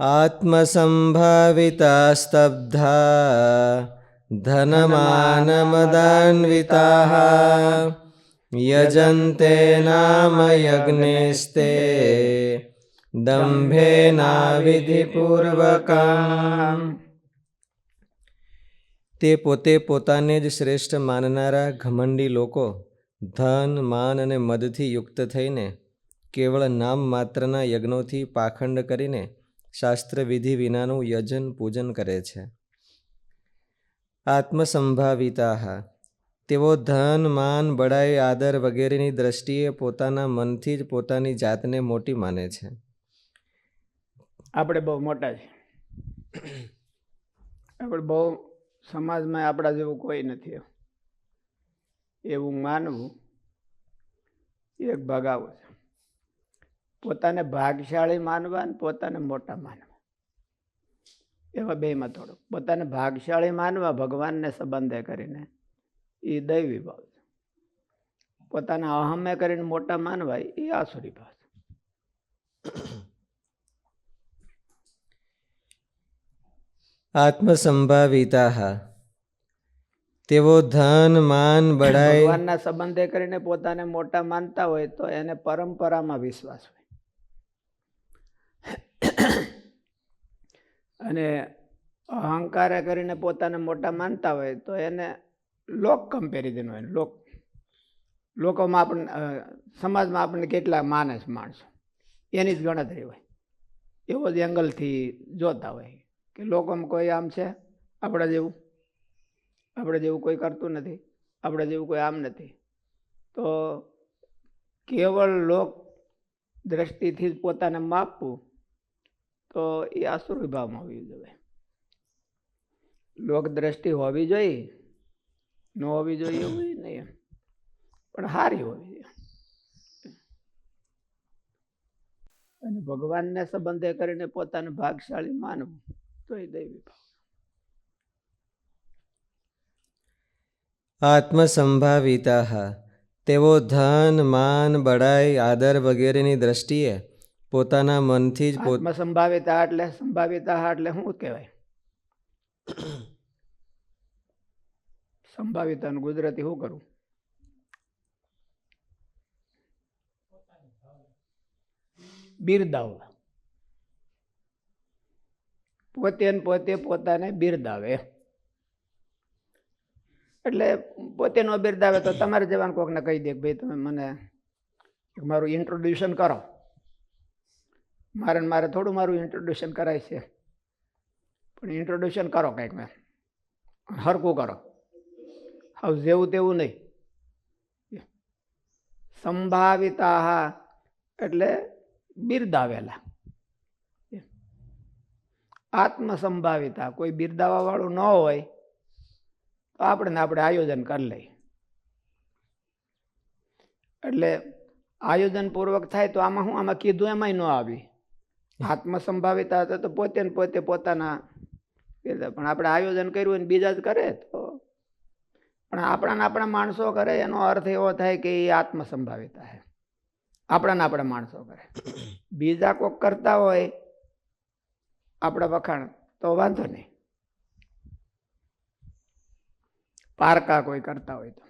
આત્મસંભાવિતા સ્તબ્ધા ધનમાનમદાન્વિતાः યજન્તે નામ યજ્ઞેસ્તે દંભેનાવિધિપૂર્વકમ તે પોતે પોતાને જ શ્રેષ્ઠ માનનારા ઘમંડી લોકો ધન માન અને મદથી યુક્ત થઈને કેવળ નામ માત્રના યજ્ઞોથી પાખંડ કરીને શાસ્ત્ર વિધિ વિનાનું યજન પૂજન કરે છે. આત્મસંભાવિતા તેઓ ધન, માન બડાઈ આદર વગેરેની દ્રષ્ટિએ પોતાના મનથી જ પોતાની જાતને મોટી માને છે. આપણે બહુ મોટા છે. આપણે બહુ સમાજમાં આપણા જેવું કોઈ નથી. એવું માનવું એક ભગાવો છે. પોતાને ભાગશાળી માનવા અને પોતાને મોટા માનવા. એવા બેમાં થોડુંક પોતાને ભાગશાળી માનવા ભગવાનને સંબંધે કરીને એ દૈવી ભાવ છે. પોતાના અહમે કરીને મોટા માનવા એ આસુરી ભાવ છે. આત્મસંભાવિતા. તેઓ ધન માન બળાય ભગવાનના સંબંધે કરીને પોતાને મોટા માનતા હોય તો એને પરંપરામાં વિશ્વાસ હોય. અને અહંકારે કરીને પોતાને મોટા માનતા હોય તો એને લોક કમ્પેરિઝન હોય. લોક, લોકોમાં આપણને સમાજમાં આપણને કેટલા માને છે માણસો? એની જ ગણતરી હોય. એવો જ એંગલથી જોતા હોય કે લોકોમાં કોઈ આમ છે? આપણા જેવું? આપણે જેવું કોઈ કરતું નથી? આપણે જેવું કોઈ આમ નથી? તો કેવળ લોક દ્રષ્ટિથી જ પોતાને માપવું તો એ આસુર વિભાવમાં હોવી લોક દ્રષ્ટિ હોવી જોઈએ, ન હોવી જોઈએ એવું નહીં પણ સારી હોવી જોઈએ. અને ભગવાનને સંબંધે કરીને પોતાને ભાગશાળી માનવું, તો એ દૈવી ભાવ. આત્મસંભાવિતા. તેઓ ધન, માન, બડાઈ, આદર વગેરેની દ્રષ્ટિએ પોતાના મનથી જ આત્મ સંભાવિતા એટલે સંભાવિતા એટલે શું કહેવાય? સંભાવિતાનું ગુજરાતી શું કરું બિરદાવવા. પોતે પોતે પોતાને બિરદાવે. એટલે પોતે નો બિરદાવે તો તમારે જવાનું કોકને કહી દે કે ભાઈ તમે મને મારું ઇન્ટ્રોડ્યુશન કરો. મારે મારે થોડું મારું ઇન્ટ્રોડ્યુશન કરાય છે. પણ ઇન્ટ્રોડ્યુશન કરો કંઈક મેં. હરકું કરો. હવે જેવું તેવું નહીં. સંભાવિતા એટલે બિરદાવેલા. આત્મસંભાવિતા, કોઈ બિરદાવાવાળું ન હોય, તો આપણે આપણે આયોજન કરી લઈએ. એટલે આયોજન પૂર્વક થાય તો આમાં હું આમાં કીધું એમાંય ન આવી. આત્મસંભાવિતા હતા તો પોતે ને પોતે પોતાના પણ આપણે આયોજન કર્યું ને બીજા જ કરે તો. પણ આપણા આપણા માણસો કરે એનો અર્થ એવો થાય કે એ આત્મસંભાવિતા છે. આપણા ને આપણા માણસો કરે. બીજા કોક કરતા હોય આપણા વખાણ તો વાંધો નહીં. પારકા કોઈ કરતા હોય તો.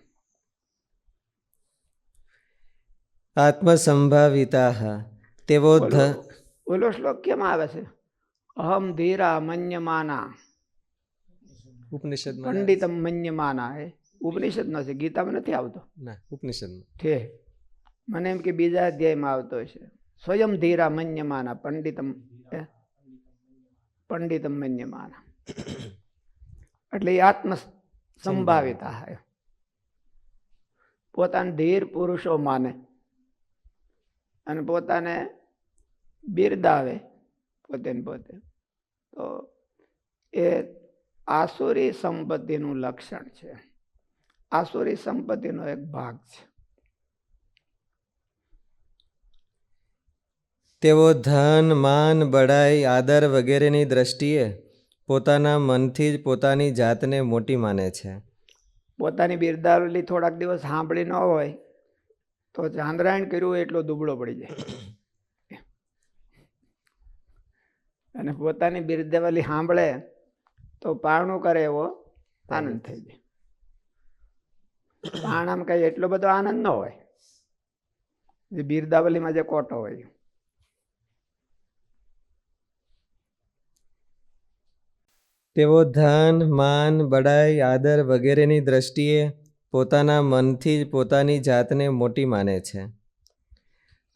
આત્મસંભાવિતા તેઓ ઓલો- શ્લોક કેમ આવે છે? અહમ ધીરા મન્યમાના ઉપનિષદ પંડિતમ મન્યમાના એ. ઉપનિષદ નો છે ગીતામાં નથી આવતો? ના ઉપનિષદમાં. છે. મને એમ કે બીજા અધ્યાયમાં આવતો છે સ્વયં ધીરા મન્યમાના પંડિતમ? પંડિતમ મન્યમાના. એટલે એ આત્મ સંભાવિતા હે. પોતાને ધીર પુરુષો માને. અને પોતાને બિરદાવે પોતે પોતે. તો એ આસુરી સંપત્તિનું લક્ષણ છે. આસુરી સંપત્તિનો એક ભાગ છે. તેઓ ધન માન બડાઈ આદર વગેરેની દ્રષ્ટિએ પોતાના મનથી જ પોતાની જાતને મોટી માને છે. પોતાની બિરદાવેલી થોડાક દિવસ સાંભળી ન હોય તો ચાંદ્રાયણ કર્યું હોય એટલો દુબળો પડી જાય. અને પોતાની બિરદાવલી સાંભળે તો પારણું કરે એવો આનંદ થઈ જાય. પારણામાં કઈ એટલો બધો આનંદ ન હોય. જે બિરદાવલીમાં જે કોટો હોય. તેઓ ધન માન બડાઈ આદર વગેરેની દ્રષ્ટિએ પોતાના મનથી જ પોતાની જાતને મોટી માને છે.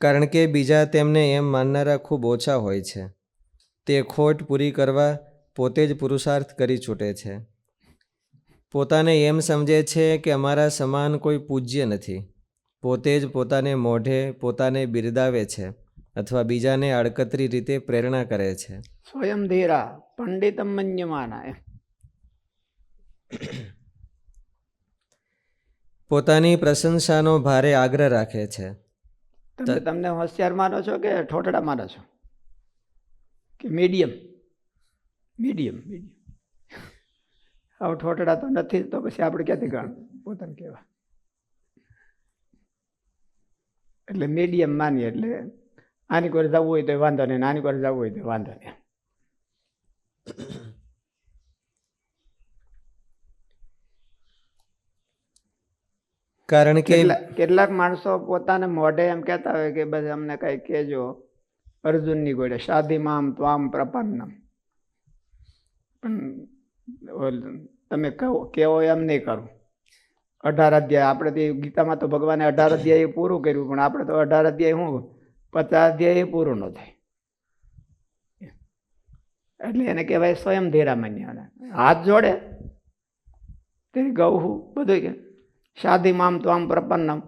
કારણ કે બીજા તેમને એમ માનનારા ખૂબ ઓછા હોય છે. તે ખોટ પૂરી કરવા પોતે જ પુરુષાર્થ કરી છૂટે છે. પોતાને એમ સમજે છે કે અમારા સમાન કોઈ પૂજ્ય નથી. પોતે જ પોતાને મોઢે પોતાને બિરદાવે છે અથવા બીજાને આડકતરી રીતે પ્રેરણા કરે છે. સ્વયં ધીરા પંડિતમ મન્યમાના પોતાની પ્રશંસાનો ભારે આગ્રહ રાખે છે. તમે તમને હોશિયાર માનો છો કે ઠોઠડા માનો છો? કે મીડિયમ મીડિયમ મીડિયમ આવું ઠોટડા તો નથી તો પછી આપણે ક્યાંથી ગણ? પોતાને કહેવા. એટલે મીડિયમ માનીએ એટલે આની કોઈ જવું હોય તો વાંધો નહીં આની કોઈ જવું હોય તો વાંધો નહીં. કારણ કે કેટલાક માણસો પોતાને મોઢે એમ કહેતા હોય કે બસ અમને કંઈ કહેજો. અર્જુનની ગોળે શાદી મામ ત્વામ પ્રપન્નમ. પણ તમે કહો, કેવો એમ નહીં કરું. અઢાર અધ્યાય, આપણે તે ગીતામાં તો ભગવાને અઢાર અધ્યાય પૂરું કર્યું, પણ આપણે તો અઢાર અધ્યાય શું? પચાસ અધ્યાય પૂરું ન થાય. એટલે એને કહેવાય સ્વયં ધીરામાન્ય હાથ જોડે. તે ગૌ બધું કે. શાદી મામ તો આમ પ્રપન્નમ.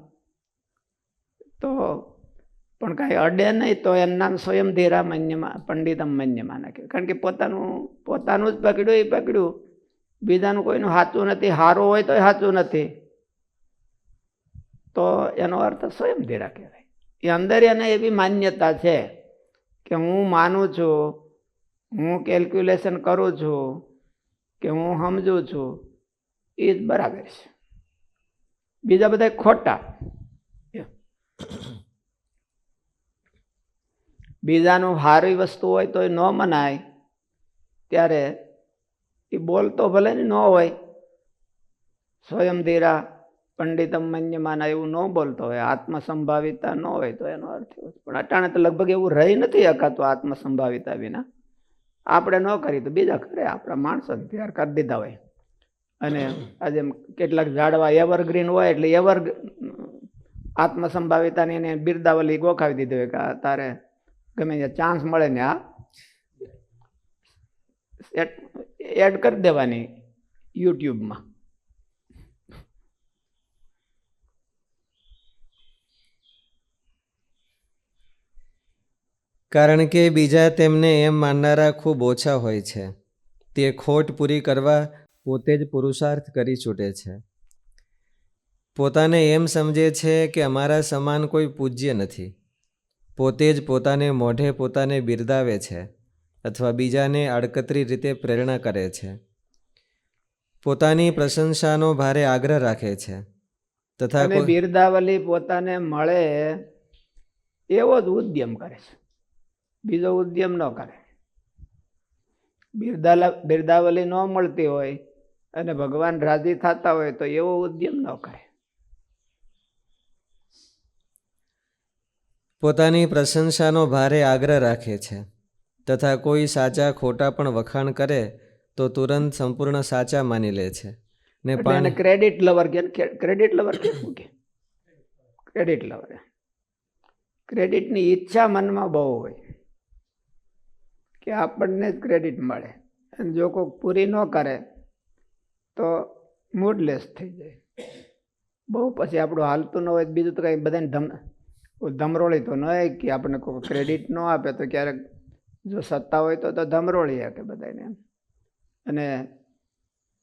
તો પણ કાંઈ અડે નહીં તો એમ નામ સ્વયં ધીરા મન્યમાં, પંડિતમ મન્યમાં નાખ્યું કારણ કે પોતાનું પોતાનું જ પકડ્યું, એ પકડ્યું. બીજાનું કોઈનું સાચું નથી સારું હોય તોય સાચું નથી. તો એનો અર્થ સ્વયં ધીરા કહેવાય. એ અંદર એને એવી માન્યતા છે કે હું માનું છું, હું કેલ્ક્યુલેશન કરું છું, કે હું સમજું છું, એ જ બરાબર છે. બીજા બધા ખોટા. બીજાનું સારી વસ્તુ હોય તો એ ન મનાય. ત્યારે એ બોલતો ભલે ને ન હોય સ્વયં ધીરા પંડિતમ મન્યમાના એવું ન બોલતો હોય, આત્મસંભાવિતા ન હોય તો એનો અર્થ એવો પણ અટાણે તો લગભગ એવું રહી નથી અકાતું આત્મસંભાવિતા વિના. આપણે ન કરી તો બીજા કરે આપણા માણસો તૈયાર કરી દીધા હોય. અને આજે કેટલાક ઝાડવા એવરગ્રીન હોય એટલે એવર આત્મસંભાવિતાની એને બિરદાવલી ગોખાવી દીધી હોય કે તારે ગમે ત્યાં ચાન્સ મળે ને આ. એડ કરી દેવાની યુટ્યુબમાં. કારણ કે બીજા તેમને એમ માનનારા ખૂબ ઓછા હોય છે. તે ખોટ પૂરી કરવા પોતે જ પુરુષાર્થ કરી છૂટે છે. પોતાને એમ સમજે છે કે અમારા સમાન કોઈ પૂજ્ય નથી. પોતે જ પોતાને મોઢે પોતાને બિરદાવે છે અથવા બીજાને આડકતરી રીતે પ્રેરણા કરે છે. પોતાની પ્રશંસાનો ભારે આગ્રહ રાખે છે તથા બિરદાવલી પોતાને મળે એવો જ ઉદ્યમ કરે છે. બીજો ઉદ્યમ ન કરે. બિરદાલા બિરદાવલી ન મળતી હોય અને ભગવાન રાજી થતા હોય તો એવો ઉદ્યમ ન કરે. પોતાની પ્રશંસાનો ભારે આગ્રહ રાખે છે. તથા કોઈ સાચા ખોટા પણ વખાણ કરે તો તુરંત સંપૂર્ણ સાચા માની લે છે. ને પણ ક્રેડિટ લવર કે ક્રેડિટ લવર કે શું કે? ક્રેડિટ લવર ક્રેડિટની ઈચ્છા મનમાં બહુ હોય કે આપણને જ ક્રેડિટ મળે. અને જો કોઈ પૂરી ન કરે તો મૂડલેસ થઈ જાય. બહુ પછી આપણું હાલતું ન હોય બીજું તો કંઈ બધાને ધમ ધમરોળી તો ન હોય કે આપણને કોઈ ક્રેડિટ ન આપે તો ક્યારેક જો સત્તા હોય તો તો ધમરોળી કે બધાને એમ. અને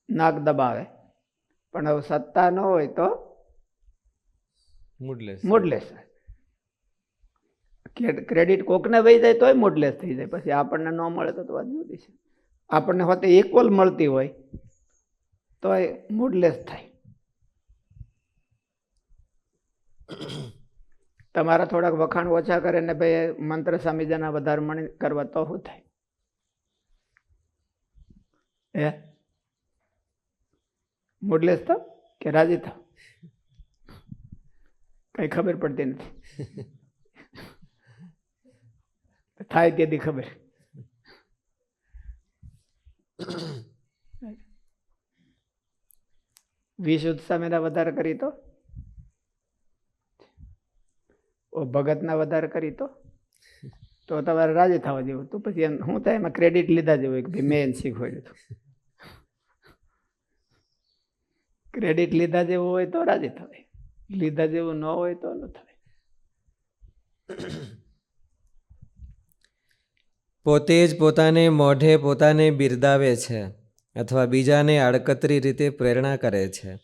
નાક દબાવે. પણ હવે સત્તા ન હોય તો મૂડલેસ મૂડલેસ ક્રેડિટ કોકને વહી જાય તોય મૂડલેસ થઈ જાય. પછી આપણને ન મળે તો તો વાત જુદી છે. આપણને હોતે ઇક્વલ મળતી હોય તોય મૂડલેસ થાય. તમારા થોડાક વખાણ ઓછા કરે ને ભાઈ મંત્ર સ્વામીજીના વધારે મણી કરવા તો શું થાય? હે? મૂડલેસ થાવ કે રાજી થાવ કઈ ખબર પડતી નથી. થાય તેથી ખબર? વીસ ઉત્સાહ વધારે કરી તો? ભગતના વધારે કરી તો? તો તમારે રાજી થવા જેવું તો પછી એમ હું થાય એમાં ક્રેડિટ લીધા જેવું કે ભાઈ મેં એને શીખવાડ્યું હતું. ક્રેડિટ લીધા જેવું હોય તો રાજી થવાય લીધા જેવું ન હોય તો ન થાય. પોતે જ પોતાને મોઢે પોતાને બિરદાવે છે અથવા બીજાને આડકતરી રીતે પ્રેરણા કરે છે.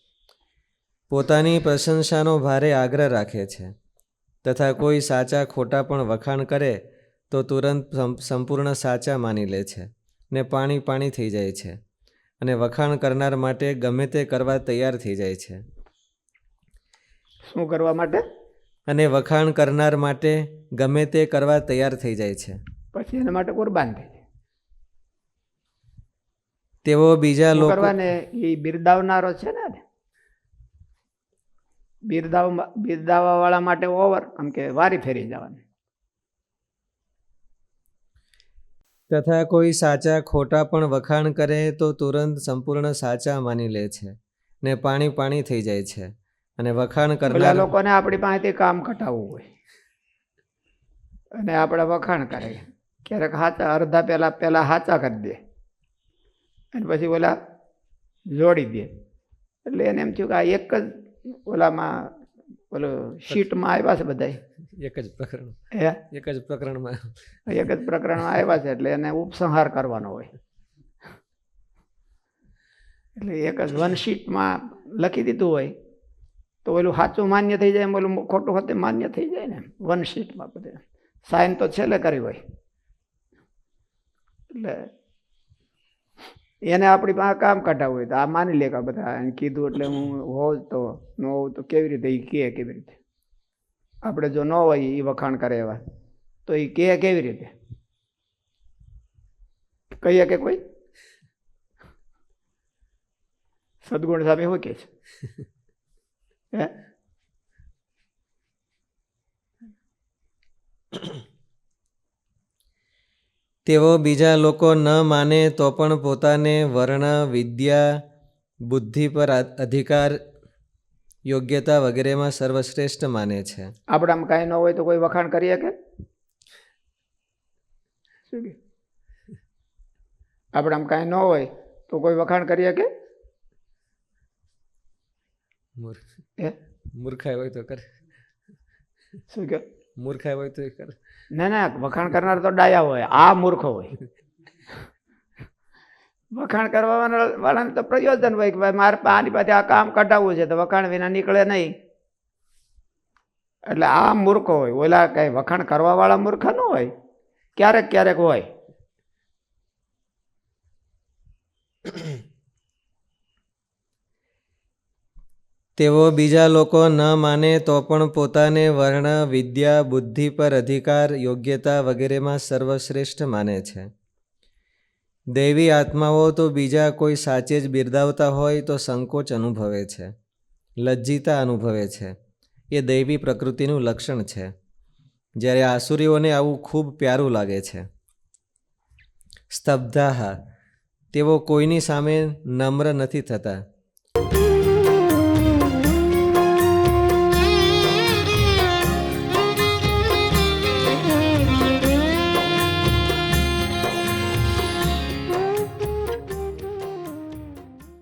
પોતાની પ્રશંસાનો ભારે આગ્રહ રાખે છે. તથા કોઈ સાચા ખોટા પણ વખાણ કરે તો તુરંત સંપૂર્ણ સાચા માની લે છે ને પાણી પાણી થઈ જાય છે અને વખાણ કરનાર માટે ગમે તે કરવા તૈયાર થઈ જાય છે. શું કરવા માટે? અને વખાણ કરનાર માટે ગમે તે કરવા તૈયાર થઈ જાય છે. પછી એના માટે કુરબાન થઈ જાય. તેઓ બીજા લોકો કરવાને? એ બિરદાવનારો છે ને? બિરદાવ બિરદાવા વાળા માટે ઓવર આમ કે વારી ફેરી જવાની. તથા કોઈ સાચા ખોટા પણ વખાણ કરે તો તુરંત સંપૂર્ણ સાચા માની લે છે ને પાણી પાણી થઈ જાય છે અને વખાણ કરનાર લોકોને આપણી પાસેથી કામ કટાવવું હોય. અને આપણે વખાણ કરે. ક્યારેક હાચા અડધા પેલા પેલા હાચા કરી દે. અને પછી ઓલા જોડી દે. એટલે એને એમ થયું કે આ એક જ ઓલામાં ઓલો શીટમાં આવ્યા છે બધા એક જ પ્રકરણ હે? એક જ પ્રકરણમાં. એક જ પ્રકરણમાં આવ્યા છે એટલે એને ઉપસંહાર કરવાનો હોય. એટલે એક જ વન શીટમાં લખી દીધું હોય તો ઓલું સાચું માન્ય થઈ જાય ઓલું ખોટું હોતે માન્ય થઈ જાય ને વન શીટમાં બધે. સાઇન તો છેલ્લે કરી હોય. એટલે એને આપણી પાસે કામ કઢાવવું હોય તો આ માની લે કે બધા એને કીધું એટલે હું હોઉં તો ન હોઉં તો કેવી રીતે? એ કહે કેવી રીતે? આપણે જો ન હોય એ વખાણ કરે એવા. તો એ કહે કેવી રીતે? કહીએ કે કોઈ? સદગુણ સામે શું કે છે? હે? તેઓ બીજા લોકો ન માને તો પણ પોતાને વર્ણ વિદ્યા બુદ્ધિ પર અધિકાર યોગ્યતા વગેરેમાં સર્વશ્રેષ્ઠ માને છે. આપણામાં કાંઈ ન હોય તો કોઈ વખાણ કરીએ કે? આપણામાં કાંઈ ન હોય તો કોઈ વખાણ કરીએ કે મૂર્ખાઈ હોય તો કરે. શું કે? મૂર્ખાઈ હોય તો ના ના, વખાણ કરનાર તો ડાયા હોય, આ મૂર્ખો હોય. વખાણ કરવા વાળાને તો પ્રયોજન હોય કે ભાઈ મારે આની પાસે આ કામ કઢાવવું છે તો વખાણ વિના નીકળે નહીં. એટલે આ મૂર્ખો હોય. ઓલા કઈ વખાણ કરવા વાળા મૂર્ખ ન હોય. ક્યારેક ક્યારેક હોય. તેઓ બીજા લોકો ન માને તો પણ પોતાને વર્ણ, વિદ્યા, બુદ્ધિ પર અધિકાર, યોગ્યતા વગેરેમાં સર્વશ્રેષ્ઠ માને છે. દૈવી આત્માઓ તો બીજા કોઈ સાચે જ બિરદાવતા હોય તો સંકોચ અનુભવે છે, લજ્જિતા અનુભવે છે. એ દૈવી પ્રકૃતિનું લક્ષણ છે. જ્યારે આસુરીઓને આવું ખૂબ પ્યારું લાગે છે. સ્તબ્ધાહ, તેઓ કોઈની સામે નમ્ર નથી થતા.